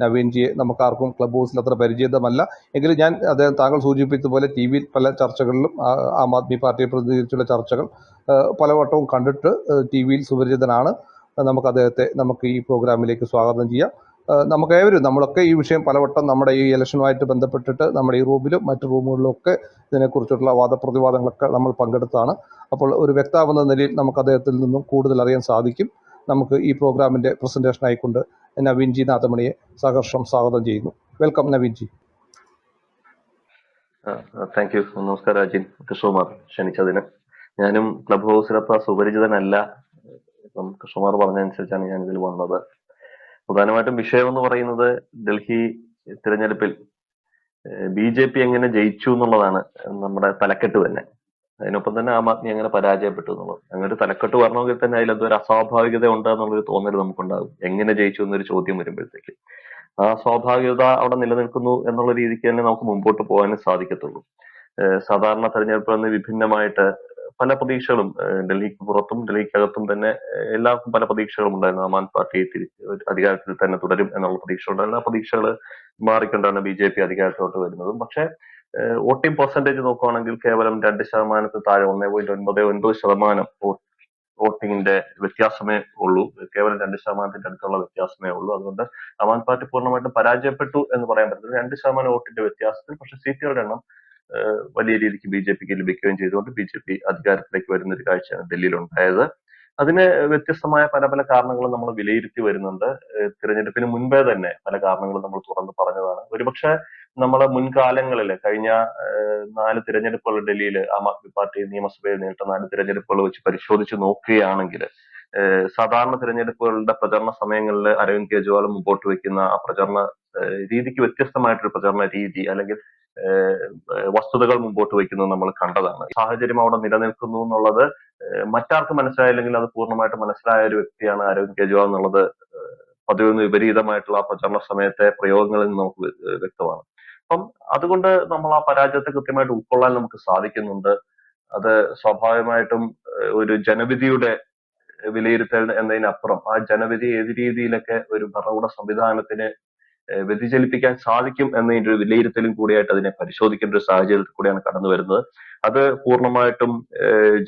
നവീൻജിയെ നമുക്കാർക്കും ക്ലബ് ഹൗസിൽ അത്ര പരിചിതമല്ല. എങ്കിലും ഞാൻ അദ്ദേഹം താങ്കൾ സൂചിപ്പിച്ചതുപോലെ ടി വിയിൽ പല ചർച്ചകളിലും ആ, ആദ്മി പാർട്ടിയെ പ്രതിനിധീകരിച്ചുള്ള ചർച്ചകൾ പലവട്ടവും കണ്ടിട്ട് ടി വിയിൽ സുപരിചിതനാണ്. നമുക്ക് അദ്ദേഹത്തെ നമുക്ക് ഈ പ്രോഗ്രാമിലേക്ക് സ്വാഗതം ചെയ്യാം. നമുക്ക് ഏവരും നമ്മളൊക്കെ ഈ വിഷയം പലവട്ടം നമ്മുടെ ഈ ഇലക്ഷനുമായിട്ട് ബന്ധപ്പെട്ടിട്ട് നമ്മുടെ ഈ റൂമിലും മറ്റു റൂമുകളിലും ഒക്കെ ഇതിനെക്കുറിച്ചുള്ള വാദപ്രതിവാദങ്ങളൊക്കെ നമ്മൾ പങ്കെടുത്താണ്. അപ്പോൾ ഒരു വ്യക്താവെന്ന നിലയിൽ നമുക്ക് അദ്ദേഹത്തിൽ നിന്നും കൂടുതൽ അറിയാൻ സാധിക്കും. നമുക്ക് ഈ പ്രോഗ്രാമിന്റെ പ്രസന്റേഷൻ ആയിക്കൊണ്ട് നവീൻജി നാഥമണിയെ സഹർഷം സ്വാഗതം ചെയ്യുന്നു. വെൽക്കം നവീൻജി. താങ്ക് യു നമസ്കാരം അജിൻ. കൃഷ്ണകുമാർ ക്ഷണിച്ചതിന്. ഞാനും ക്ലബ് ഹൗസിൽ അത്ര സുപരിചിതനല്ല. ഇപ്പം കൃഷ്ണകുമാർ പറഞ്ഞതനുസരിച്ചാണ് ഞാൻ ഇതിൽ വന്നത്. പ്രധാനമായിട്ടും വിഷയം എന്ന് പറയുന്നത് ഡൽഹി തിരഞ്ഞെടുപ്പിൽ ബി ജെ പി എങ്ങനെ ജയിച്ചു എന്നുള്ളതാണ് നമ്മുടെ തലക്കെട്ട് തന്നെ. അതിനൊപ്പം തന്നെ ആം ആദ്മി അങ്ങനെ പരാജയപ്പെട്ടു എന്നുള്ളത്. അങ്ങനെ ഒരു തലക്കെട്ട് വരണമെങ്കിൽ തന്നെ അതിൽ എന്തോ ഒരു അസ്വാഭാവികത ഉണ്ട് എന്നുള്ളൊരു തോന്നൽ നമുക്കുണ്ടാകും. എങ്ങനെ ജയിച്ചു എന്നൊരു ചോദ്യം വരുമ്പോഴത്തേക്ക്. ആ സ്വാഭാവികത അവിടെ നിലനിൽക്കുന്നു എന്നുള്ള രീതിക്ക് തന്നെ നമുക്ക് മുമ്പോട്ട് പോകാനും സാധിക്കത്തുള്ളൂ. സാധാരണ തെരഞ്ഞെടുപ്പിൽ നിന്ന് വിഭിന്നമായിട്ട് പല പ്രതീക്ഷകളും ഡൽഹിക്ക് പുറത്തും ഡൽഹിക്കകത്തും തന്നെ എല്ലാവർക്കും പല പ്രതീക്ഷകളും ഉണ്ടായിരുന്നു. ആം ആദ്മി പാർട്ടി അധികാരത്തിൽ തന്നെ തുടരും എന്നുള്ള പ്രതീക്ഷ ഉണ്ടായിരുന്നു ആ പ്രതീക്ഷകൾ മാറിക്കൊണ്ടാണ് ബി ജെ പി അധികാരത്തിലോട്ട് വരുന്നതും. പക്ഷേ വോട്ടിംഗ് പെർസെന്റേജ് നോക്കുകയാണെങ്കിൽ കേവലം രണ്ട് ശതമാനത്തിൽ താഴെ ഒന്നേ പോയിന്റ് ഒൻപത് ഒൻപത് ശതമാനം വോട്ടിങ്ങിന്റെ വ്യത്യാസമേ ഉള്ളൂ. കേവലം രണ്ട് ശതമാനത്തിന്റെ അടുത്തുള്ള വ്യത്യാസമേ ഉള്ളൂ. അതുകൊണ്ട് അവാൻ പാർട്ടി പൂർണമായിട്ടും പരാജയപ്പെട്ടു എന്ന് പറയാൻ പറ്റില്ല രണ്ട് ശതമാനം വോട്ടിന്റെ വ്യത്യാസത്തിൽ പക്ഷെ സീറ്റുകളുടെ എണ്ണം വലിയ രീതിക്ക് ബി ജെ പിക്ക് ലഭിക്കുകയും ചെയ്തുകൊണ്ട് ബി ജെ പി അധികാരത്തിലേക്ക് വരുന്ന ഒരു കാഴ്ചയാണ് ഡൽഹിയിൽ ഉണ്ടായത് അതിന് വ്യത്യസ്തമായ പല പല കാരണങ്ങളും നമ്മൾ വിലയിരുത്തി വരുന്നുണ്ട്. തിരഞ്ഞെടുപ്പിന് മുൻപേ തന്നെ പല കാരണങ്ങളും നമ്മൾ തുറന്ന് പറഞ്ഞതാണ്. ഒരുപക്ഷെ നമ്മളെ മുൻകാലങ്ങളിൽ കഴിഞ്ഞ നാല് തിരഞ്ഞെടുപ്പുകൾ ഡൽഹിയിൽ ആം ആദ്മി പാർട്ടി നിയമസഭയിൽ നേരിട്ട നാല് തിരഞ്ഞെടുപ്പുകൾ വെച്ച് പരിശോധിച്ച് നോക്കുകയാണെങ്കിൽ സാധാരണ തിരഞ്ഞെടുപ്പുകളുടെ പ്രചരണ സമയങ്ങളിൽ അരവിന്ദ് കെജ്രിവാൾ മുമ്പോട്ട് വെക്കുന്ന ആ പ്രചരണ രീതിക്ക് വ്യത്യസ്തമായിട്ടൊരു പ്രചരണ രീതി അല്ലെങ്കിൽ വസ്തുതകൾ മുമ്പോട്ട് വയ്ക്കുന്നത് നമ്മൾ കണ്ടതാണ്. സാഹചര്യം അവിടെ നിലനിൽക്കുന്നു എന്നുള്ളത് മറ്റാർക്ക് മനസ്സിലായില്ലെങ്കിൽ അത് പൂർണമായിട്ട് മനസ്സിലായ ഒരു വ്യക്തിയാണ് അരവിന്ദ് കെജ്രിവാൾ എന്നുള്ളത് പതിവിന് വിപരീതമായിട്ടുള്ള ആ പ്രചരണ സമയത്തെ പ്രയോഗങ്ങളിൽ നിന്ന് നമുക്ക് വ്യക്തമാണ്. അപ്പം അതുകൊണ്ട് നമ്മൾ ആ പരാജയത്തെ കൃത്യമായിട്ട് ഉൾക്കൊള്ളാൻ നമുക്ക് സാധിക്കുന്നുണ്ട്. അത് സ്വാഭാവികമായിട്ടും ഒരു ജനവിധിയുടെ വിലയിരുത്തൽ എന്നതിനപ്പുറം ആ ജനവിധി ഏത് രീതിയിലൊക്കെ ഒരു ഭരണകൂട സംവിധാനത്തിന് വ്യതിചലിപ്പിക്കാൻ സാധിക്കും എന്നതിന്റെ ഒരു വിലയിരുത്തലും കൂടിയായിട്ട് അതിനെ പരിശോധിക്കേണ്ട ഒരു സാഹചര്യത്തിൽ കൂടിയാണ് കടന്നു വരുന്നത് അത് പൂർണമായിട്ടും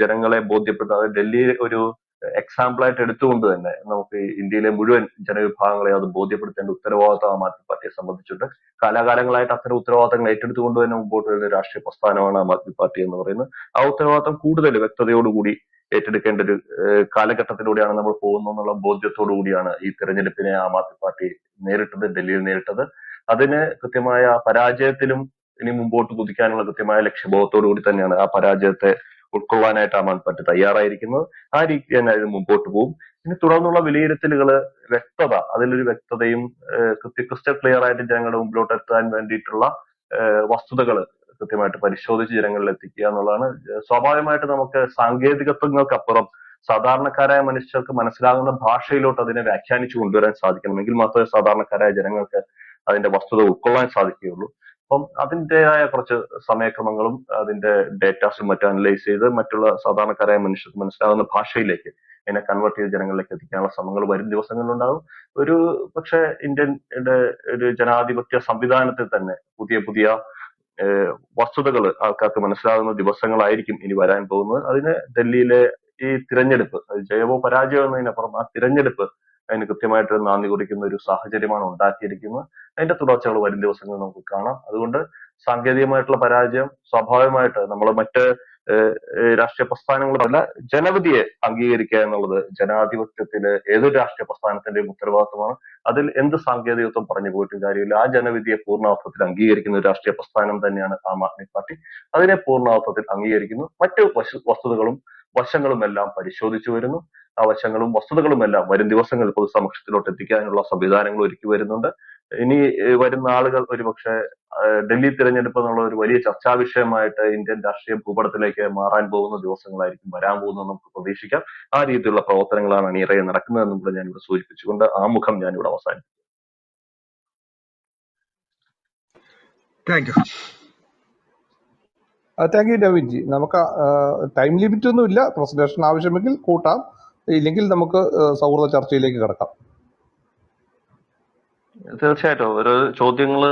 ജനങ്ങളെ ബോധ്യപ്പെടുത്താതെ ഡൽഹി ഒരു എക്സാമ്പിൾ ആയിട്ട് എടുത്തുകൊണ്ട് തന്നെ നമുക്ക് ഇന്ത്യയിലെ മുഴുവൻ ജനവിഭാഗങ്ങളെ അത് ബോധ്യപ്പെടുത്തേണ്ട ഉത്തരവാദിത്തമാണ് ആം പാർട്ടിയെ സംബന്ധിച്ചിട്ടുണ്ട്. കാലാകാലങ്ങളായിട്ട് അത്തരം ഉത്തരവാദിത്തങ്ങൾ ഏറ്റെടുത്തുകൊണ്ട് തന്നെ മുമ്പോട്ട് വരുന്ന രാഷ്ട്രീയ പ്രസ്ഥാനമാണ് ആം ആദ്മി പാർട്ടി എന്ന് പറയുന്നത്. ആ ഉത്തരവാദിത്തം കൂടുതൽ വ്യക്തതയോടുകൂടി ഏറ്റെടുക്കേണ്ട ഒരു കാലഘട്ടത്തിലൂടെയാണ് നമ്മൾ പോകുന്നത് എന്നുള്ള ബോധ്യത്തോടു കൂടിയാണ് ഈ തെരഞ്ഞെടുപ്പിനെ ആം ആദ്മി പാർട്ടി നേരിട്ടത് ഡൽഹിയിൽ നേരിട്ടത്. അതിന് കൃത്യമായ പരാജയത്തിലും ഇനി മുമ്പോട്ട് കുതിക്കാനുള്ള കൃത്യമായ ലക്ഷ്യബോധത്തോടു കൂടി തന്നെയാണ് ആ പരാജയത്തെ ഉൾക്കൊള്ളാനായിട്ട് ആം പാർട്ടി തയ്യാറായിരിക്കുന്നത് ആ രീതി തന്നെ അതിന് മുമ്പോട്ട് പോകും ഇനി തുടർന്നുള്ള വിലയിരുത്തലുകൾ വ്യക്തത അതിലൊരു വ്യക്തതയും ക്രിസ്റ്റൽ ക്ലിയർ ആയിട്ട് ജനങ്ങളുടെ മുമ്പിലോട്ട് എത്താൻ വേണ്ടിയിട്ടുള്ള വസ്തുതകൾ കൃത്യമായിട്ട് പരിശോധിച്ച് ജനങ്ങളിൽ എത്തിക്കുക എന്നുള്ളതാണ്. സ്വാഭാവികമായിട്ട് നമുക്ക് സാങ്കേതികത്വങ്ങൾക്കപ്പുറം സാധാരണക്കാരായ മനുഷ്യർക്ക് മനസ്സിലാകുന്ന ഭാഷയിലോട്ട് അതിനെ വ്യാഖ്യാനിച്ചു കൊണ്ടുവരാൻ സാധിക്കണമെങ്കിൽ മാത്രമേ സാധാരണക്കാരായ ജനങ്ങൾക്ക് അതിന്റെ വസ്തുത ഉൾക്കൊള്ളാൻ സാധിക്കുകയുള്ളൂ. അപ്പം അതിന്റെതായ കുറച്ച് സമയക്രമങ്ങളും അതിന്റെ ഡേറ്റാസും മറ്റും അനലൈസ് ചെയ്ത് മറ്റുള്ള സാധാരണക്കാരായ മനുഷ്യർക്ക് മനസ്സിലാവുന്ന ഭാഷയിലേക്ക് അതിനെ കൺവേർട്ട് ചെയ്ത് ജനങ്ങളിലേക്ക് എത്തിക്കാനുള്ള ശ്രമങ്ങൾ വരും ദിവസങ്ങളിലുണ്ടാകും. ഒരു പക്ഷേ ഇന്ത്യൻ ഒരു ജനാധിപത്യ സംവിധാനത്തിൽ തന്നെ പുതിയ പുതിയ വസ്തുതകൾ ആൾക്കാർക്ക് മനസ്സിലാകുന്ന ദിവസങ്ങളായിരിക്കും ഇനി വരാൻ പോകുന്നത്. അതിന് ഡൽഹിയിലെ ഈ തിരഞ്ഞെടുപ്പ് ജയമോ പരാജയമോ എന്നതിനപ്പുറം ആ തിരഞ്ഞെടുപ്പ് അതിന് കൃത്യമായിട്ട് നാന്ദി കുറിക്കുന്ന ഒരു സാഹചര്യമാണ് ഉണ്ടാക്കിയിരിക്കുന്നത്. അതിന്റെ തുടർച്ചകൾ വരും ദിവസങ്ങളിൽ നമുക്ക് കാണാം. അതുകൊണ്ട് സാങ്കേതികമായിട്ടുള്ള പരാജയം സ്വാഭാവികമായിട്ട് നമ്മൾ മറ്റ് രാഷ്ട്രീയ പ്രസ്ഥാനങ്ങളല്ല ജനവിധിയെ അംഗീകരിക്കുക എന്നുള്ളത് ജനാധിപത്യത്തിൽ ഏതൊരു രാഷ്ട്രീയ പ്രസ്ഥാനത്തിന്റെയും ഉത്തരവാദിത്വമാണ്. അതിൽ എന്ത് സാങ്കേതികത്വം പറഞ്ഞു പോയിട്ടും കാര്യമില്ല. ആ ജനവിധിയെ പൂർണാർത്ഥത്തിൽ അംഗീകരിക്കുന്ന ഒരു രാഷ്ട്രീയ പ്രസ്ഥാനം തന്നെയാണ് ആം ആദ്മി പാർട്ടി. അതിനെ പൂർണാർത്ഥത്തിൽ അംഗീകരിക്കുന്നു. മറ്റു വസ്തുതകളും വശങ്ങളും എല്ലാം പരിശോധിച്ചു വരുന്നു. ആ വശങ്ങളും വസ്തുതകളും എല്ലാം വരും ദിവസങ്ങളിൽ പൊതുസമക്ഷത്തിലോട്ട് എത്തിക്കാനുള്ള സംവിധാനങ്ങൾ ഒരുക്കി വരുന്നുണ്ട്. ഇനി വരുന്ന ആളുകൾ ഒരുപക്ഷെ ഡൽഹി തിരഞ്ഞെടുപ്പ് എന്നുള്ള ഒരു വലിയ ചർച്ചാ വിഷയമായിട്ട് ഇന്ത്യൻ രാഷ്ട്രീയ ഭൂപടത്തിലേക്ക് മാറാൻ പോകുന്ന ദിവസങ്ങളായിരിക്കും വരാൻ പോകുന്നത് നമുക്ക് പ്രതീക്ഷിക്കാം. ആ രീതിയിലുള്ള പ്രവർത്തനങ്ങളാണ് അണിയറയെ നടക്കുന്നതെന്നും കൂടെ ഞാനിവിടെ സൂചിപ്പിച്ചുകൊണ്ട് ആ മുഖം ഞാനിവിടെ അവസാനിപ്പിക്കും താങ്ക് യു താങ്ക് യു ഡവിൻജി നമുക്ക് ടൈം ലിമിറ്റ് ഒന്നും ഇല്ല. പ്രസന്റേഷൻ ആവശ്യമെങ്കിൽ കൂട്ടാം. ഇല്ലെങ്കിൽ നമുക്ക് സൗഹൃദ ചർച്ചയിലേക്ക് കിടക്കാം. തീർച്ചയായിട്ടും. ഓരോ ചോദ്യങ്ങൾ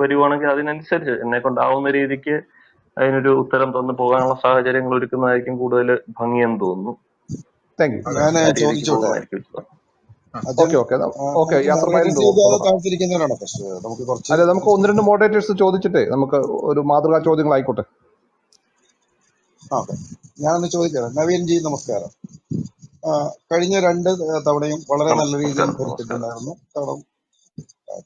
വരുവാണെങ്കിൽ അതിനനുസരിച്ച് എന്നെ കൊണ്ടാവുന്ന രീതിക്ക് അതിനൊരു ഉത്തരം തന്നു പോകാനുള്ള സാഹചര്യങ്ങൾ ഒരുക്കുന്നതായിരിക്കും കൂടുതൽ ഭംഗിയെന്ന് തോന്നുന്നു. Thank you. ഞാൻ ചോദിച്ചോട്ടെ? ഓക്കെ അല്ലെ നമുക്ക് ഒന്ന് രണ്ട് മോഡറേറ്റേഴ്സ് ചോദിച്ചിട്ടേ നമുക്ക് ഒരു മാതൃകാ ചോദ്യങ്ങളായിക്കോട്ടെ ആ ഓക്കെ. ഞാനൊന്ന് ചോദിക്കാം നവീൻ ജി നമസ്കാരം. കഴിഞ്ഞ രണ്ട് തവണയും വളരെ നല്ല രീതിയിൽ കൊടുത്തിട്ടുണ്ടായിരുന്നു കാരണം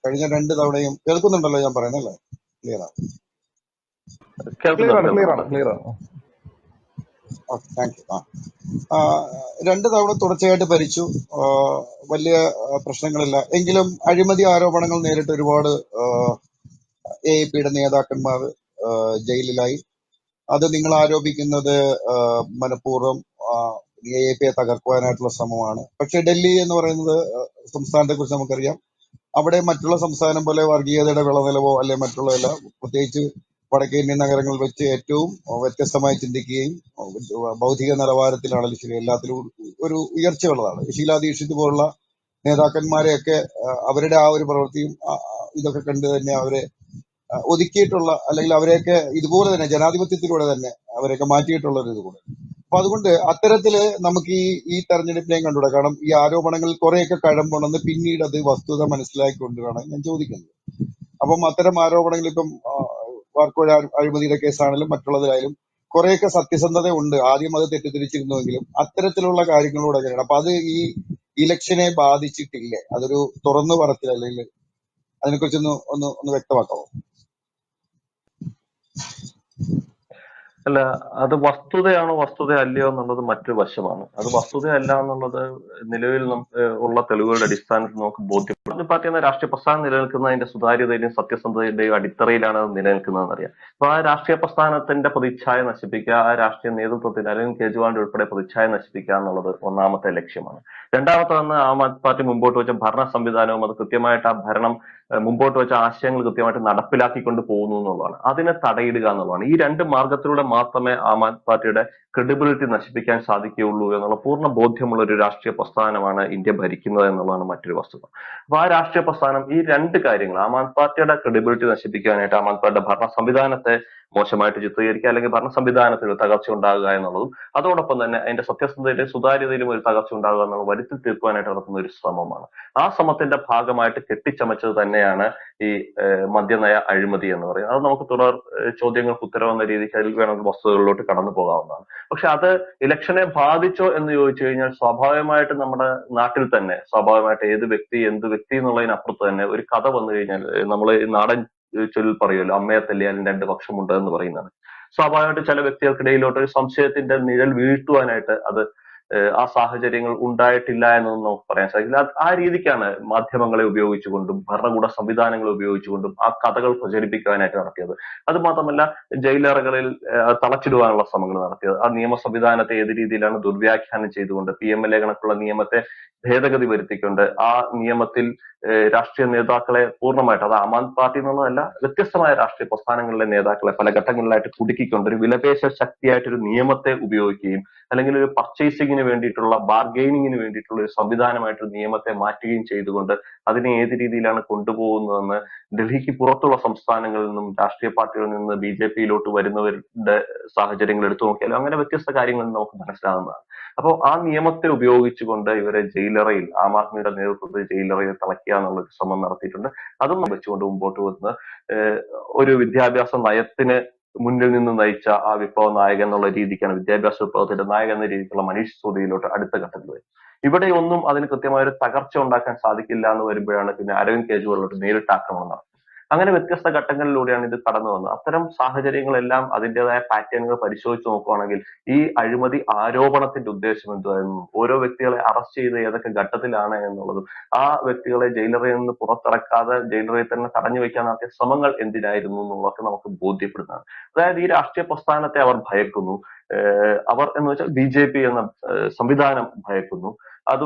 കഴിഞ്ഞ രണ്ട് തവണയും കേൾക്കുന്നുണ്ടല്ലോ ഞാൻ പറയുന്നല്ലേ ക്ലിയർ ആണ്? ക്ലിയർ ആണ് ക്ലിയർ ആണ് ക്ലിയർ ആണ്. ഓക്കെ താങ്ക് യു ആ, രണ്ട് തവണ തുടർച്ചയായിട്ട് ഭരിച്ചു. വലിയ പ്രശ്നങ്ങളില്ല. എങ്കിലും അഴിമതി ആരോപണങ്ങൾ നേരിട്ട് ഒരുപാട് എ പിയുടെ നേതാക്കന്മാർ ജയിലിലായി. അത് നിങ്ങൾ ആരോപിക്കുന്നത് മനഃപൂർവം എ പിയെ തകർക്കുവാനായിട്ടുള്ള ശ്രമമാണ്. പക്ഷെ ഡൽഹി എന്ന് പറയുന്നത് സംസ്ഥാനത്തെ കുറിച്ച് നമുക്കറിയാം. അവിടെ മറ്റുള്ള സംസ്ഥാനം പോലെ വർഗീയതയുടെ വിളനിലവോ അല്ലെ മറ്റുള്ളതല്ല. പ്രത്യേകിച്ച് വടക്കേ ഇന്ത്യൻ നഗരങ്ങളിൽ വെച്ച് ഏറ്റവും വ്യത്യസ്തമായി ചിന്തിക്കുകയും ബൗദ്ധിക നിലവാരത്തിലാണെങ്കിലും ശരി എല്ലാത്തിലും ഒരു ഉയർച്ചയുള്ളതാണ്. ഷീലാ ദീക്ഷിത് പോലുള്ള നേതാക്കന്മാരെയൊക്കെ അവരുടെ ആ ഒരു പ്രവൃത്തിയും ഇതൊക്കെ കണ്ട് തന്നെ അവരെ ഒതുക്കിയിട്ടുള്ള അല്ലെങ്കിൽ അവരെയൊക്കെ ഇതുപോലെ തന്നെ ജനാധിപത്യത്തിലൂടെ തന്നെ അവരെയൊക്കെ മാറ്റിയിട്ടുള്ള ഒരു ഇത് കൂടെ. അപ്പൊ അതുകൊണ്ട് അത്തരത്തിൽ നമുക്ക് ഈ ഈ തെരഞ്ഞെടുപ്പിനെയും കണ്ടുകൂടെ. കാരണം ഈ ആരോപണങ്ങൾ കുറെയൊക്കെ കഴമ്പുണ്ടെന്ന് പിന്നീട് അത് വസ്തുത മനസ്സിലാക്കിക്കൊണ്ടാണ് ഞാൻ ചോദിക്കുന്നത്. അപ്പം അത്തരം ആരോപണങ്ങൾ ഇപ്പം വാർക്കോഴ അഴി- അഴിമതിയുടെ കേസാണെങ്കിലും മറ്റുള്ളതിലായാലും കുറെയൊക്കെ സത്യസന്ധത ഉണ്ട് ആദ്യം അത് തെറ്റിദ്ധരിച്ചിരുന്നുവെങ്കിലും അത്തരത്തിലുള്ള കാര്യങ്ങളോട് എങ്ങനെയാണ് അപ്പൊ അത് ഈ ഇലക്ഷനെ ബാധിച്ചിട്ടില്ലേ? അതൊരു തുറന്നു പറച്ചിൽ അല്ലെങ്കിൽ അതിനെക്കുറിച്ചൊന്ന് ഒന്ന് ഒന്ന് വ്യക്തമാക്കാമോ അല്ല അത് വസ്തുതയാണോ വസ്തുത അല്ലയോ എന്നുള്ളത് മറ്റൊരു വശമാണ്. അത് വസ്തുതയല്ല എന്നുള്ളത് നിലവിൽ ഉള്ള തെളിവുകളുടെ അടിസ്ഥാനത്തിൽ നമുക്ക് ബോധ്യപ്പെടും. പാർട്ടി എന്ന രാഷ്ട്രീയ പ്രസ്ഥാനം നിലനിൽക്കുന്നതിന്റെ സുതാര്യതയുടെയും സത്യസന്ധതയുടെയും അടിത്തറയിലാണ് അത് നിലനിൽക്കുന്നതെന്ന് അറിയാം. അപ്പൊ ആ രാഷ്ട്രീയ പ്രസ്ഥാനത്തിന്റെ പ്രതിച്ഛായ നശിപ്പിക്കുക ആ രാഷ്ട്രീയ നേതൃത്വത്തിൽ അരവിന്ദ് കെജ്രിവാളിന്റെ ഉൾപ്പെടെ പ്രതിച്ഛായ നശിപ്പിക്കുക എന്നുള്ളത് ഒന്നാമത്തെ ലക്ഷ്യമാണ്. രണ്ടാമത്തെ വന്ന് ആം ആദ്മി പാർട്ടി മുമ്പോട്ട് വെച്ച ഭരണ സംവിധാനവും അത് കൃത്യമായിട്ട് ആ ഭരണം മുമ്പോട്ട് വെച്ച ആശയങ്ങൾ കൃത്യമായിട്ട് നടപ്പിലാക്കിക്കൊണ്ട് പോകുന്നു എന്നുള്ളതാണ്. അതിനെ തടയിടുക എന്നുള്ളതാണ്. ഈ രണ്ട് മാർഗത്തിലൂടെ മാത്രമേ ആം പാർട്ടിയുടെ ക്രെഡിബിലിറ്റി നശിപ്പിക്കാൻ സാധിക്കുകയുള്ളൂ എന്നുള്ള പൂർണ ബോധ്യമുള്ള ഒരു രാഷ്ട്രീയ പ്രസ്ഥാനമാണ് ഇന്ത്യ ഭരിക്കുന്നത് എന്നുള്ളതാണ് മറ്റൊരു വസ്തുത. അപ്പൊ ആ രാഷ്ട്രീയ പ്രസ്ഥാനം ഈ രണ്ട് കാര്യങ്ങൾ ആം ആദ്മി പാർട്ടിയുടെ ക്രെഡിബിലിറ്റി നശിപ്പിക്കാനായിട്ട് ആം ആദ്മി പാർട്ടിയുടെ ഭരണ സംവിധാനത്തെ മോശമായിട്ട് ചിത്രീകരിക്കുക അല്ലെങ്കിൽ ഭരണ സംവിധാനത്തിൽ തകർച്ച ഉണ്ടാകുക എന്നുള്ളതും അതോടൊപ്പം തന്നെ അതിന്റെ സത്യസന്ധതയിലും സുതാര്യതയിലും ഒരു തകർച്ച ഉണ്ടാകുക എന്നുള്ള വരുത്തി തീർക്കുവാനായിട്ട് നടത്തുന്ന ഒരു ശ്രമമാണ് ആ ശ്രമത്തിന്റെ ഭാഗമായിട്ട് കെട്ടിച്ചമച്ചത് തന്നെയാണ് ഈ മദ്യനയ അഴിമതി എന്ന് പറയുന്നത്. അത് നമുക്ക് തുടർ ചോദ്യങ്ങൾക്ക് ഉത്തരവെന്ന രീതിക്ക് അതിൽ വേണമെങ്കിൽ വസ്തുതകളിലോട്ട് കടന്നു പോകാവുന്നതാണ് പക്ഷെ അത് ഇലക്ഷനെ ബാധിച്ചോ എന്ന് ചോദിച്ചു കഴിഞ്ഞാൽ സ്വാഭാവികമായിട്ട് നമ്മുടെ നാട്ടിൽ തന്നെ സ്വാഭാവികമായിട്ട് ഏത് വ്യക്തി എന്ത് വ്യക്തി എന്നുള്ളതിനപ്പുറത്ത് തന്നെ ഒരു കഥ വന്നു കഴിഞ്ഞാൽ നമ്മൾ നാടൻ ചൊല്ലിൽ പറയുമല്ലോ അമ്മയെ തല്ലിയാലും രണ്ട് പക്ഷമുണ്ട് എന്ന് പറയുന്നത്. സ്വാഭാവികമായിട്ട് ചില വ്യക്തികൾക്കിടയിലോട്ട് ഒരു സംശയത്തിന്റെ നിഴൽ വീഴ്ത്തുവാനായിട്ട് അത് ആ സാഹചര്യങ്ങൾ ഉണ്ടായിട്ടില്ല എന്നൊന്നും നമുക്ക് പറയാൻ സാധിക്കില്ല. ആ രീതിക്കാണ് മാധ്യമങ്ങളെ ഉപയോഗിച്ചുകൊണ്ടും ഭരണകൂട സംവിധാനങ്ങളെ ഉപയോഗിച്ചുകൊണ്ടും ആ കഥകൾ പ്രചരിപ്പിക്കാനായിട്ട് നടത്തിയത്. അത് മാത്രമല്ല ജയിലറകളിൽ തളച്ചിടുവാനുള്ള ശ്രമങ്ങൾ നടത്തിയത്. ആ നിയമ സംവിധാനത്തെ ഏത് രീതിയിലാണ് ദുർവ്യാഖ്യാനം ചെയ്തുകൊണ്ട് പി എം എൽ എ കണക്കുള്ള നിയമത്തെ ഭേദഗതി വരുത്തിക്കൊണ്ട് ആ നിയമത്തിൽ രാഷ്ട്രീയ നേതാക്കളെ പൂർണമായിട്ട് അത് ആം ആദ്മി പാർട്ടി എന്നുള്ളതല്ല വ്യത്യസ്തമായ രാഷ്ട്രീയ പ്രസ്ഥാനങ്ങളിലെ നേതാക്കളെ പല ഘട്ടങ്ങളിലായിട്ട് കുടുക്കിക്കൊണ്ട് ഒരു വിലപേശ ശക്തിയായിട്ട് ഒരു നിയമത്തെ ഉപയോഗിക്കുകയും അല്ലെങ്കിൽ ഒരു പർച്ചേസിങ്ങിന് വേണ്ടിയിട്ടുള്ള ബാർഗെയിനിങ്ങിന് വേണ്ടിയിട്ടുള്ള ഒരു സംവിധാനമായിട്ട് നിയമത്തെ മാറ്റുകയും ചെയ്തുകൊണ്ട് അതിനെ ഏത് രീതിയിലാണ് കൊണ്ടുപോകുന്നതെന്ന് ഡൽഹിക്ക് പുറത്തുള്ള സംസ്ഥാനങ്ങളിൽ നിന്നും രാഷ്ട്രീയ പാർട്ടികളിൽ നിന്ന് ബി ജെ പിയിലോട്ട് വരുന്നവരുടെ സാഹചര്യങ്ങൾ എടുത്തു നോക്കിയാലും അങ്ങനെ വ്യത്യസ്ത കാര്യങ്ങൾ നമുക്ക് മനസ്സിലാകുന്നതാണ് അപ്പോൾ ആ നിയമത്തെ ഉപയോഗിച്ചുകൊണ്ട് ഇവരെ ജയിലറയിൽ ആം ആദ്മിയുടെ നേതൃത്വത്തിൽ ജയിലറയിൽ തളയ്ക്കുക എന്നുള്ള ഒരു ശ്രമം നടത്തിയിട്ടുണ്ട്. അതും വെച്ചുകൊണ്ട് മുമ്പോട്ട് വന്ന് ഒരു വിദ്യാഭ്യാസ നയത്തിന് മുന്നിൽ നിന്ന് നയിച്ച ആ വിപ്ലവ നായകൻ എന്നുള്ള രീതിക്കാണ് വിദ്യാഭ്യാസ വിപ്ലവത്തിന്റെ നായകൻ എന്ന രീതിക്കുള്ള മനീഷ് സിസോദിയിലോട്ട് അടുത്ത ഘട്ടത്തിൽ വരും. ഇവിടെ ഒന്നും അതിന് കൃത്യമായ ഒരു തകർച്ച ഉണ്ടാക്കാൻ സാധിക്കില്ല എന്ന് വരുമ്പോഴാണ് പിന്നെ അരവിന്ദ് കെജ്രിവാളിലോട്ട് നേരിട്ട് ആക്രമണം നടത്തുന്നത് അങ്ങനെ വ്യത്യസ്ത ഘട്ടങ്ങളിലൂടെയാണ് ഇത് കടന്നു വന്നത്. അത്തരം സാഹചര്യങ്ങളെല്ലാം അതിന്റേതായ പാറ്റേണുകൾ പരിശോധിച്ച് നോക്കുകയാണെങ്കിൽ ഈ അഴിമതി ആരോപണത്തിന്റെ ഉദ്ദേശം എന്തായിരുന്നു ഓരോ വ്യക്തികളെ അറസ്റ്റ് ചെയ്ത് ഏതൊക്കെ ഘട്ടത്തിലാണ് എന്നുള്ളതും ആ വ്യക്തികളെ ജയിലറിൽ നിന്ന് പുറത്തിറക്കാതെ ജയിലറിൽ തന്നെ തടഞ്ഞു വെക്കാൻ നടത്തിയ ശ്രമങ്ങൾ എന്തിനായിരുന്നു എന്നുള്ളതൊക്കെ നമുക്ക് ബോധ്യപ്പെടുന്നതാണ്. അതായത് ഈ രാഷ്ട്രീയ പ്രസ്ഥാനത്തെ അവർ ഭയക്കുന്നു. അവർ എന്ന് വെച്ചാൽ ബി ജെ പി എന്ന സംവിധാനം ഭയക്കുന്നു. അത്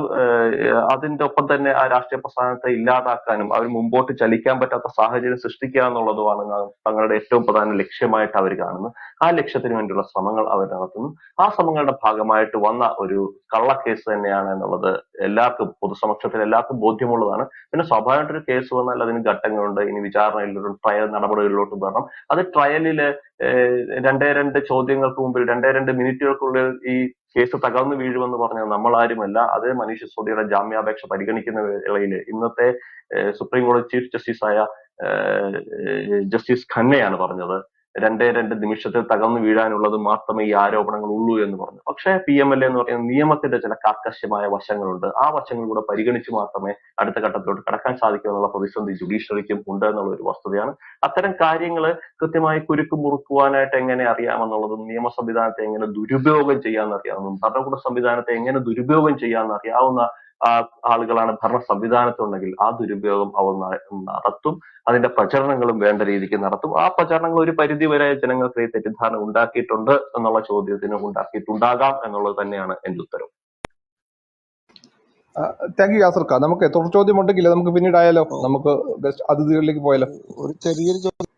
അതിന്റെ ഒപ്പം തന്നെ ആ രാഷ്ട്രീയ പ്രസ്ഥാനത്തെ ഇല്ലാതാക്കാനും അവർ മുമ്പോട്ട് ചലിക്കാൻ പറ്റാത്ത സാഹചര്യം സൃഷ്ടിക്കുക എന്നുള്ളതുമാണ് തങ്ങളുടെ ഏറ്റവും പ്രധാന ലക്ഷ്യമായിട്ട് അവർ കാണുന്നു ആ ലക്ഷ്യത്തിന് വേണ്ടിയുള്ള ശ്രമങ്ങൾ അവർ നടത്തുന്നു. ആ ശ്രമങ്ങളുടെ ഭാഗമായിട്ട് വന്ന ഒരു കള്ളക്കേസ് തന്നെയാണ് എന്നുള്ളത് എല്ലാവർക്കും പൊതുസമക്ഷത്തിൽ എല്ലാവർക്കും ബോധ്യമുള്ളതാണ്. പിന്നെ സ്വാഭാവികമായിട്ട് ഒരു കേസ് വന്നാൽ അതിന് ഘട്ടങ്ങളുണ്ട്. ഇനി വിചാരണയിലൊരു ട്രയൽ നടപടികളിലോട്ട് വരണം. അത് ട്രയലിൽ രണ്ടേ രണ്ട് ചോദ്യങ്ങൾക്ക് മുമ്പിൽ രണ്ടേ രണ്ട് മിനിറ്റുകൾക്കുള്ളിൽ ഈ കേസ് തകർന്നു വീഴുമെന്ന് പറഞ്ഞത് നമ്മളാരുമല്ല. അത് മനീഷ് സിസോദിയുടെ ജാമ്യാപേക്ഷ പരിഗണിക്കുന്ന വേളയിൽ ഇന്നത്തെ സുപ്രീം കോടതി ചീഫ് ജസ്റ്റിസ് ആയ ജസ്റ്റിസ് ഖന്നയാണ് പറഞ്ഞത്. രണ്ടേ രണ്ട് നിമിഷത്തിൽ തകർന്നു വീഴാനുള്ളത് മാത്രമേ ഈ ആരോപണങ്ങൾ ഉള്ളൂ എന്ന് പറഞ്ഞു. പക്ഷേ പി എം എൽ എന്ന് പറയുന്ന നിയമത്തിന്റെ ചില കാർക്കശ്യമായ വശങ്ങളുണ്ട്. ആ വശങ്ങൾ കൂടെ പരിഗണിച്ച് മാത്രമേ അടുത്ത ഘട്ടത്തിലോട്ട് കടക്കാൻ സാധിക്കൂ എന്നുള്ള പ്രതിസന്ധി ജുഡീഷ്യറിക്കും ഉണ്ട് എന്നുള്ള ഒരു വസ്തുതയാണ്. അത്തരം കാര്യങ്ങൾ കൃത്യമായി കുരുക്ക് മുറുക്കുവാനായിട്ട് എങ്ങനെ അറിയാമെന്നുള്ളതും നിയമ സംവിധാനത്തെ എങ്ങനെ ദുരുപയോഗം ചെയ്യാമെന്ന് അറിയാവുന്നതും ഭരണകൂട സംവിധാനത്തെ എങ്ങനെ ദുരുപയോഗം ചെയ്യാമെന്ന് അറിയാവുന്ന ആ ആളുകളാണ് ഭരണ സംവിധാനത്തുണ്ടെങ്കിൽ ആ ദുരുപയോഗം അവർ നടത്തും. അതിന്റെ പ്രചരണങ്ങളും വേണ്ട രീതിക്ക് നടത്തും. ആ പ്രചരണങ്ങൾ ഒരു പരിധി വരെ ജനങ്ങൾക്ക് ഈ തെറ്റിദ്ധാരണ ഉണ്ടാക്കിയിട്ടുണ്ട് എന്നുള്ള ചോദ്യത്തിന് ഉണ്ടാക്കിയിട്ടുണ്ടാകാം എന്നുള്ളത് തന്നെയാണ് എന്റെ ഉത്തരവ് താങ്ക് യു യാസർക്ക നമുക്ക് തുടർ ചോദ്യം ഉണ്ടെങ്കിൽ നമുക്ക് പിന്നീട് ആയാലോ നമുക്ക് ഗസ്റ്റ് അതിഥികളിലേക്ക് പോയാലോ? ഒരു ചെറിയൊരു ചോദ്യം.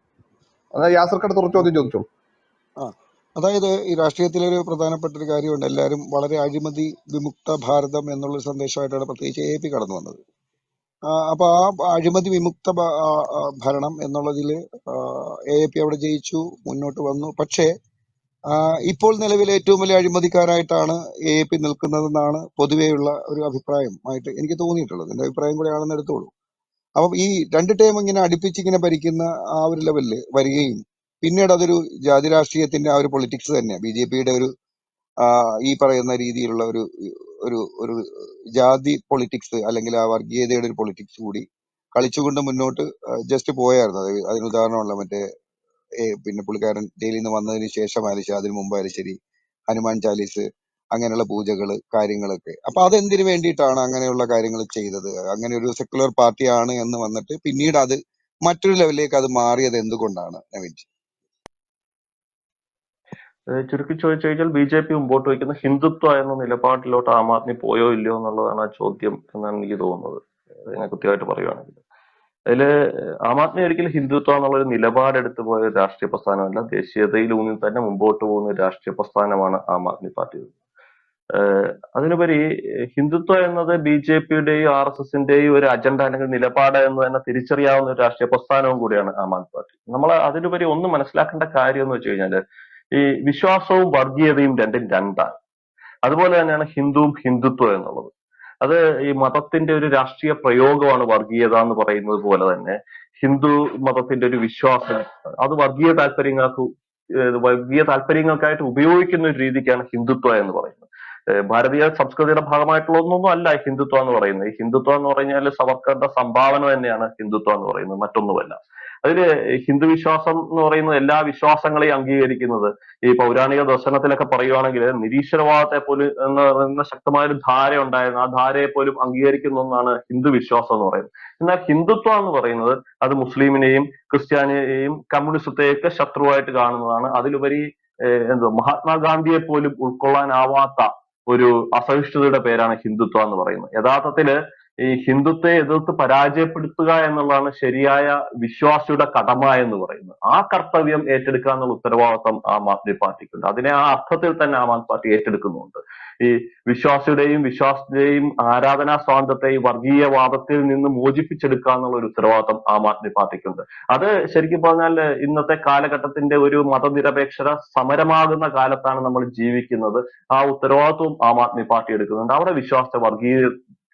യാസർക്കയുടെ തുടർ ചോദ്യം ചോദിച്ചോളൂ ആ. അതായത് ഈ രാഷ്ട്രീയത്തിലൊരു പ്രധാനപ്പെട്ട ഒരു കാര്യമുണ്ട്. എല്ലാവരും വളരെ അഴിമതി വിമുക്ത ഭാരതം എന്നുള്ള സന്ദേശമായിട്ടാണ് പ്രത്യേകിച്ച് എ പി കടന്നു വന്നത്. അപ്പോൾ അപ്പൊ ആ അഴിമതി വിമുക്ത ഭരണം എന്നുള്ളതിൽ എ പി അവിടെ ജയിച്ചു മുന്നോട്ട് വന്നു. പക്ഷേ ഇപ്പോൾ നിലവിൽ ഏറ്റവും വലിയ അഴിമതിക്കാരായിട്ടാണ് എ പി നിൽക്കുന്നതെന്നാണ് പൊതുവെയുള്ള ഒരു അഭിപ്രായം ആയിട്ട് എനിക്ക് തോന്നിയിട്ടുള്ളത്. എന്റെ അഭിപ്രായം കൂടെ ആണെന്ന് എടുത്തോളൂ. അപ്പം ഈ രണ്ട് ടൈം ഇങ്ങനെ അടുപ്പിച്ച് ഇങ്ങനെ ഭരിക്കുന്ന ആ ഒരു ലെവലിൽ വരികയും പിന്നീട് അതൊരു ജാതി രാഷ്ട്രീയത്തിന്റെ ആ ഒരു പൊളിറ്റിക്സ് തന്നെ. ബി ജെ പിയുടെ ഒരു ഈ പറയുന്ന രീതിയിലുള്ള ഒരു ഒരു ഒരു ജാതി പൊളിറ്റിക്സ് അല്ലെങ്കിൽ ആ വർഗീയതയുടെ ഒരു പൊളിറ്റിക്സ് കൂടി കളിച്ചുകൊണ്ട് മുന്നോട്ട് ജസ്റ്റ് പോയായിരുന്നു. അത് അതിന് ഉദാഹരണമുള്ള മറ്റേ പിന്നെ പുള്ളിക്കാരൻ ജയിലിൽ നിന്ന് വന്നതിന് ശേഷമായാലും ശരി അതിന് മുമ്പായാലും ശരി ഹനുമാൻ ചാലീസ് അങ്ങനെയുള്ള പൂജകൾ കാര്യങ്ങളൊക്കെ. അപ്പൊ അതെന്തിനു വേണ്ടിയിട്ടാണ് അങ്ങനെയുള്ള കാര്യങ്ങൾ ചെയ്തത്? അങ്ങനെ ഒരു സെക്കുലർ പാർട്ടിയാണ് എന്ന് വന്നിട്ട് പിന്നീട് അത് മറ്റൊരു ലെവലിലേക്ക് അത് മാറിയത് എന്തുകൊണ്ടാണ്? നവീൻ ചുരുക്കി ചോദിച്ചു കഴിഞ്ഞാൽ ബി ജെ പി മുമ്പോട്ട് വയ്ക്കുന്ന ഹിന്ദുത്വ എന്ന നിലപാടിലോട്ട് ആം ആദ്മി പോയോ ഇല്ലയോ എന്നുള്ളതാണ് ആ ചോദ്യം എന്നാണ് എനിക്ക് തോന്നുന്നത്. ഞാൻ കൃത്യമായിട്ട് പറയുകയാണെങ്കിൽ അതിൽ ആം ആദ്മി ഒരിക്കലും ഹിന്ദുത്വ എന്നുള്ള ഒരു നിലപാടെടുത്ത് പോയ ഒരു രാഷ്ട്രീയ പ്രസ്ഥാനമല്ല ദേശീയതയിലൂന്നി തന്നെ മുമ്പോട്ട് പോകുന്ന ഒരു രാഷ്ട്രീയ പ്രസ്ഥാനമാണ് ആം ആദ്മി പാർട്ടി. അതിനുപരി ഹിന്ദുത്വ എന്നത് ബി ജെ പിയുടെയും ആർ എസ് എസിന്റെയും ഒരു അജണ്ട അല്ലെങ്കിൽ നിലപാട് എന്ന് തന്നെ തിരിച്ചറിയാവുന്ന ഒരു രാഷ്ട്രീയ പ്രസ്ഥാനവും കൂടിയാണ് ആം ആദ്മി പാർട്ടി. നമ്മൾ അതിനുപരി ഒന്ന് മനസ്സിലാക്കേണ്ട കാര്യം എന്ന് വെച്ച് കഴിഞ്ഞാൽ ഈ വിശ്വാസവും വർഗീയതയും രണ്ടും രണ്ടാണ്. അതുപോലെ തന്നെയാണ് ഹിന്ദുവും ഹിന്ദുത്വം എന്നുള്ളത്. അത് ഈ മതത്തിന്റെ ഒരു രാഷ്ട്രീയ പ്രയോഗമാണ് വർഗീയത എന്ന് പറയുന്നത് പോലെ തന്നെ ഹിന്ദു മതത്തിന്റെ ഒരു വിശ്വാസം. അത് വർഗീയ താല്പര്യങ്ങൾക്ക് വർഗീയ താല്പര്യങ്ങൾക്കായിട്ട് ഉപയോഗിക്കുന്ന ഒരു രീതിക്കാണ് ഹിന്ദുത്വ എന്ന് പറയുന്നത്. ഭാരതീയ സംസ്കൃതിയുടെ ഭാഗമായിട്ടുള്ള ഒന്നൊന്നും അല്ല ഹിന്ദുത്വം എന്ന് പറയുന്നത്. ഹിന്ദുത്വം എന്ന് പറഞ്ഞാൽ സവർക്കറുടെ സംഭാവന തന്നെയാണ് ഹിന്ദുത്വം എന്ന് പറയുന്നത് മറ്റൊന്നുമല്ല. അതിൽ ഹിന്ദു വിശ്വാസം എന്ന് പറയുന്നത് എല്ലാ വിശ്വാസങ്ങളെയും അംഗീകരിക്കുന്നത്. ഈ പൗരാണിക ദർശനത്തിലൊക്കെ പറയുവാണെങ്കിൽ നിരീശ്വരവാദത്തെ പോലും എന്ന് പറയുന്ന ശക്തമായ ഒരു ധാര ഉണ്ടായിരുന്നു. ആ ധാരയെ പോലും അംഗീകരിക്കുന്ന ഒന്നാണ് ഹിന്ദു വിശ്വാസം എന്ന് പറയുന്നത്. എന്നാൽ ഹിന്ദുത്വം എന്ന് പറയുന്നത് അത് മുസ്ലിമിനെയും ക്രിസ്ത്യാനിയെയും കമ്മ്യൂണിസത്തെയൊക്കെ ശത്രുവായിട്ട് കാണുന്നതാണ്. അതിലുപരി എന്തോ മഹാത്മാഗാന്ധിയെ പോലും ഉൾക്കൊള്ളാനാവാത്ത ഒരു അസഹിഷ്ണുതയുടെ പേരാണ് ഹിന്ദുത്വം എന്ന് പറയുന്നത്. യഥാർത്ഥത്തിൽ ഈ ഹിന്ദുത്വത്തെ എതിർത്ത് പരാജയപ്പെടുത്തുക എന്നുള്ളതാണ് ശരിയായ വിശ്വാസിയുടെ കടമ എന്ന് പറയുന്നത്. ആ കർത്തവ്യം ഏറ്റെടുക്കുക എന്നുള്ള ഉത്തരവാദിത്വം ആം ആദ്മി പാർട്ടിക്കുണ്ട്. അതിനെ ആ അർത്ഥത്തിൽ തന്നെ ആം ആദ്മി പാർട്ടി ഏറ്റെടുക്കുന്നുണ്ട്. ഈ വിശ്വാസിയുടെയും വിശ്വാസത്തെയും ആരാധനാ സ്വാതന്ത്ര്യത്തെയും വർഗീയവാദത്തിൽ നിന്ന് മോചിപ്പിച്ചെടുക്കുക എന്നുള്ള ഒരു ഉത്തരവാദിത്വം ആം ആദ്മി പാർട്ടിക്കുണ്ട്. അത് ശരിക്കും പറഞ്ഞാൽ ഇന്നത്തെ കാലഘട്ടത്തിന്റെ ഒരു മതനിരപേക്ഷത സമരമാകുന്ന കാലത്താണ് നമ്മൾ ജീവിക്കുന്നത്. ആ ഉത്തരവാദിത്വം ആം ആദ്മി പാർട്ടി എടുക്കുന്നുണ്ട്. അവിടെ വിശ്വാസത്തെ വർഗീയ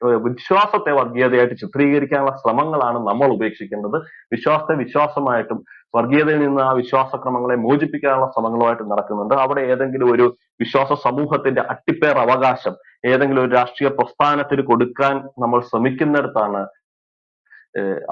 വിശ്വാസത്തെ വർഗീയതയായിട്ട് ചിത്രീകരിക്കാനുള്ള ശ്രമങ്ങളാണ് നമ്മൾ ഉപേക്ഷിക്കേണ്ടത്. വിശ്വാസത്തെ വിശ്വാസമായിട്ടും വർഗീയതയിൽ നിന്ന് ആ വിശ്വാസക്രമങ്ങളെ മോചിപ്പിക്കാനുള്ള ശ്രമങ്ങളുമായിട്ട് നടക്കുന്നുണ്ട്. അവിടെ ഏതെങ്കിലും ഒരു വിശ്വാസ സമൂഹത്തിന്റെ അട്ടിപ്പേർ അവകാശം ഏതെങ്കിലും ഒരു രാഷ്ട്രീയ പ്രസ്ഥാനത്തിന് കൊടുക്കാൻ നമ്മൾ ശ്രമിക്കുന്നിടത്താണ്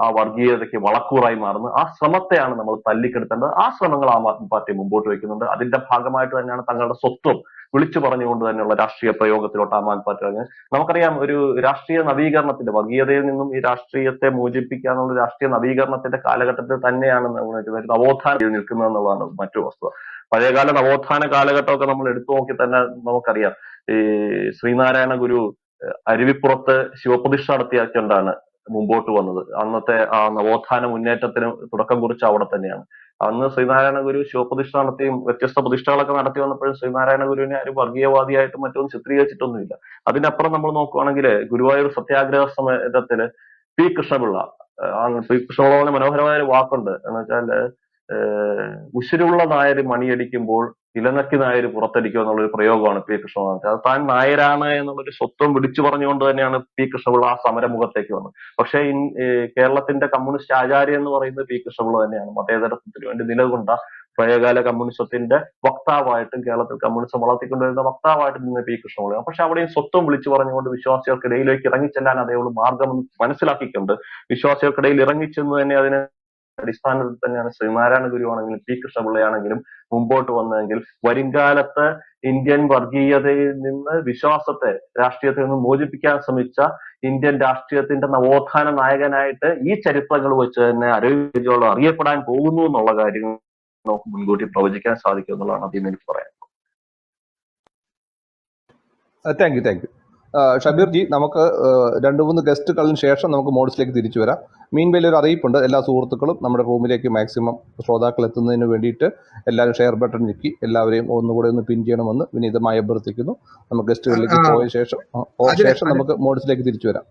ആ വർഗീയതയ്ക്ക് വളക്കൂറായി മാറുന്നത്. ആ ശ്രമത്തെയാണ് നമ്മൾ തല്ലിക്കെടുത്തേണ്ടത്. ആ ശ്രമങ്ങൾ ആം ആദ്മി പാർട്ടി മുമ്പോട്ട് വയ്ക്കുന്നുണ്ട്. അതിന്റെ ഭാഗമായിട്ട് തന്നെയാണ് തങ്ങളുടെ സ്വത്വം. വിളിച്ചു പറഞ്ഞുകൊണ്ട് തന്നെയുള്ള രാഷ്ട്രീയ പ്രയോഗത്തിലോട്ട് ആമാൻ പാർട്ടി അങ്ങനെ നമുക്കറിയാം ഒരു രാഷ്ട്രീയ നവീകരണത്തിന്റെ വർഗീയതയിൽ നിന്നും ഈ രാഷ്ട്രീയത്തെ മോചിപ്പിക്കുക രാഷ്ട്രീയ നവീകരണത്തിന്റെ കാലഘട്ടത്തിൽ തന്നെയാണ്. ഒരു നവോത്ഥാനം നിൽക്കുന്നത് എന്നുള്ളതാണ് മറ്റു വസ്തുത. പഴയകാല നവോത്ഥാന കാലഘട്ടമൊക്കെ നമ്മൾ എടുത്തു നോക്കി തന്നെ നമുക്കറിയാം. ഈ ശ്രീനാരായണ ഗുരു അരുവിപ്പുറത്ത് ശിവപ്രതിഷ്ഠ നടത്തിയാക്കൊണ്ടാണ് മുമ്പോട്ട് വന്നത്. അന്നത്തെ ആ നവോത്ഥാന മുന്നേറ്റത്തിന് തുടക്കം കുറിച്ച് അവിടെ തന്നെയാണ്. അന്ന് ശ്രീനാരായണ ഗുരു ശിവപ്രതിഷ്ഠ നടത്തിയും വ്യത്യസ്ത പ്രതിഷ്ഠകളൊക്കെ നടത്തി വന്നപ്പോഴും ശ്രീനാരായണ ഗുരുവിനെ ആരും വർഗീയവാദിയായിട്ടും മറ്റൊന്നും ചിത്രീകരിച്ചിട്ടൊന്നുമില്ല. അതിനപ്പുറം നമ്മൾ നോക്കുവാണെങ്കിൽ ഗുരുവായൂർ സത്യാഗ്രഹ സമരത്തിൽ പി കൃഷ്ണപിള്ള പി കൃഷ്ണപിള്ള മനോഹരമായ ഒരു വാക്കുണ്ട്. എന്ന് വെച്ചാൽ ഉശിരുള്ള നായര് മണിയടിക്കുമ്പോൾ ഇലനക്കി നായർ പുറത്തടിക്കുക എന്നുള്ളൊരു പ്രയോഗമാണ് പി കൃഷ്ണപിള്ള അത് താൻ നായരാണ് എന്നുള്ളൊരു സ്വത്വം വിളിച്ചു പറഞ്ഞുകൊണ്ട് തന്നെയാണ് പി കൃഷ്ണപിള്ള ആ സമരമുഖത്തേക്ക് വന്നത്. പക്ഷേ കേരളത്തിന്റെ കമ്മ്യൂണിസ്റ്റ് ആചാര്യ എന്ന് പറയുന്നത് പി കൃഷ്ണപിള്ള തന്നെയാണ്. മതേതരത്വത്തിന് വേണ്ടി നിലകൊണ്ട പഴയകാല കമ്മ്യൂണിസത്തിന്റെ വക്താവായിട്ടും കേരളത്തിൽ കമ്മ്യൂണിസം വളർത്തിക്കൊണ്ടുവരുന്ന വക്താവായിട്ട് നിന്ന് പി കൃഷ്ണപിള്ള പക്ഷെ അവിടെയും സ്വത്വം വിളിച്ചു പറഞ്ഞുകൊണ്ട് വിശ്വാസികൾക്കിടയിലേക്ക് ഇറങ്ങിച്ചെല്ലാൻ അതേയുള്ളൂ മാർഗം മനസ്സിലാക്കിക്കൊണ്ട് വിശ്വാസികൾക്കിടയിൽ ഇറങ്ങിച്ചെന്ന് തന്നെ അതിന് അടിസ്ഥാനത്തിൽ തന്നെയാണ് ശ്രീനാരായണ ഗുരു ആണെങ്കിലും പി കൃഷ്ണപിള്ളയാണെങ്കിലും മുമ്പോട്ട് വന്നതെങ്കിൽ വരുംകാലത്ത് ഇന്ത്യൻ വർഗീയതയിൽ നിന്ന് വിശ്വാസത്തെ രാഷ്ട്രീയത്തിൽ നിന്ന് മോചിപ്പിക്കാൻ ശ്രമിച്ച ഇന്ത്യൻ രാഷ്ട്രീയത്തിന്റെ നവോത്ഥാന നായകനായിട്ട് ഈ ചരിത്രങ്ങൾ വെച്ച് തന്നെ അരവിന്ദ് അറിയപ്പെടാൻ പോകുന്നു എന്നുള്ള കാര്യം നമുക്ക് മുൻകൂട്ടി പ്രവചിക്കാൻ സാധിക്കും എന്നുള്ളതാണ് ആദ്യം എനിക്ക് പറയാൻ thank you thank you Shabeer ji നമുക്ക് രണ്ട് മൂന്ന് ഗസ്റ്റുകളിന് ശേഷം നമുക്ക് മോഡ്സിലേക്ക് തിരിച്ചു വരാം. മീൻ ഒരു അറിയിപ്പുണ്ട്. എല്ലാ സുഹൃത്തുക്കളും നമ്മുടെ റൂമിലേക്ക് മാക്സിമം ശ്രോതാക്കൾ എത്തുന്നതിന് വേണ്ടിയിട്ട് എല്ലാവരും ഷെയർ ബട്ടൺ ഞെക്കി എല്ലാവരെയും ഒന്നുകൂടെ ഒന്ന് പിൻ ചെയ്യണമെന്ന് വിനീതമായി അഭ്യർത്ഥിക്കുന്നു. നമുക്ക് ഗസ്റ്റുകളിലേക്ക്. പോയ ശേഷം ശേഷം നമുക്ക് മോഡ്സിലേക്ക് തിരിച്ചു വരാം.